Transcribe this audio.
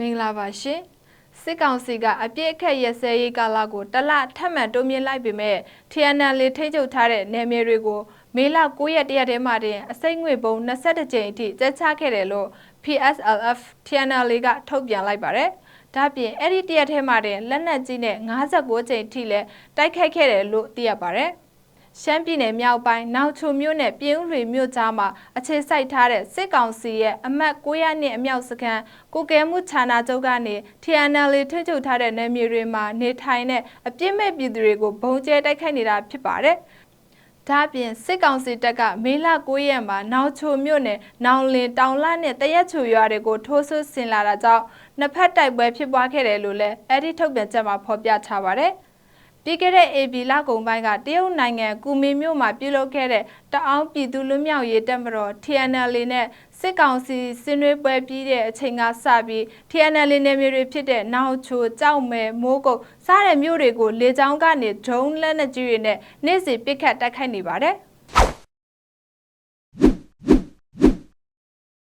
မင်္ဂလာပါရှင်စစ်ကောင်စီကအပြစ်အခက်ရစဲရေးကာလကိုတလထပ်မံတိုးမြင့်လိုက်ပေမဲ့ TNL လေးထိချုပ်ထားတဲ့နယ်မြေတွေကိုမေလ9ရက်တရက်တည်းမှာတင်အစိမ့်ငွေပုံ22ကြိမ်အထိကျချခဲ့တယ်လို့ PSLF TNL လေးကထုတ်ပြန်လိုက်ပါတယ်။ဒါ့ပြင်အဲ့ဒီတရက်ထဲမှာတင်လက်နက်ကြီးနဲ့56ကြိမ်ထိလည်းတိုက်ခိုက်ခဲ့တယ်လို့သိရပါတယ်။ ရှမ်းပြည်နယ်မြောက်ပိုင်းနောက်ချုံမြို့နယ်ပြင်းဦးလွေမြို့ကြားမှာအခြေစိုက်ထားတဲ့စစ်ကောင်စီရဲ့အမတ်900နှစ်အမြောက်စခန်းကိုကဲမှုဌာနချုပ်ကနေ TNL ထိချုပ်ထားတဲ့နယ်မြေတွေမှာနေထိုင်တဲ့အပြစ်မဲ့ပြည်သူတွေကိုဘုံကျဲတိုက်ခိုက်နေတာဖြစ်ပါတယ်။ဒါပြင်စစ်ကောင်စီတပ်ကမေလ9ရက်မှာနောက်ချိုမြို့နယ်နောင်လင်တောင်လနဲ့တရက်ချူရွာတွေကိုထိုးဆွဆင်လာတာကြောင့်နှစ်ဖက်တိုက်ပွဲဖြစ်ပွားခဲ့တယ်လို့လည်းအဲ့ဒီထုတ်ပြန်ချက်မှာဖော်ပြထားပါတယ်။ ပြီးခဲ့တဲ့ AB လကုံပိုင်းကတရုတ်နိုင်ငံကူမင်းမြို့မှာပြုလုပ်ခဲ့တဲ့တအောင်းပြည်သူလူမျိုးရေးတပ်မတော် TNL နဲ့စစ်ကောင်စီစင်းရွေးပွဲပြီးတဲ့အချိန်ကစပြီး TNL နယ်မြေတွေဖြစ်တဲ့နောက်ချိုကြောက်မဲမိုးကုတ်စားတဲ့မြို့တွေကိုလေကြောင်းကနေဒရုန်းလက်နက်ကြီးတွေနဲ့နေ့စဉ်ပစ်ခတ်တိုက်ခိုက်နေပါတယ်။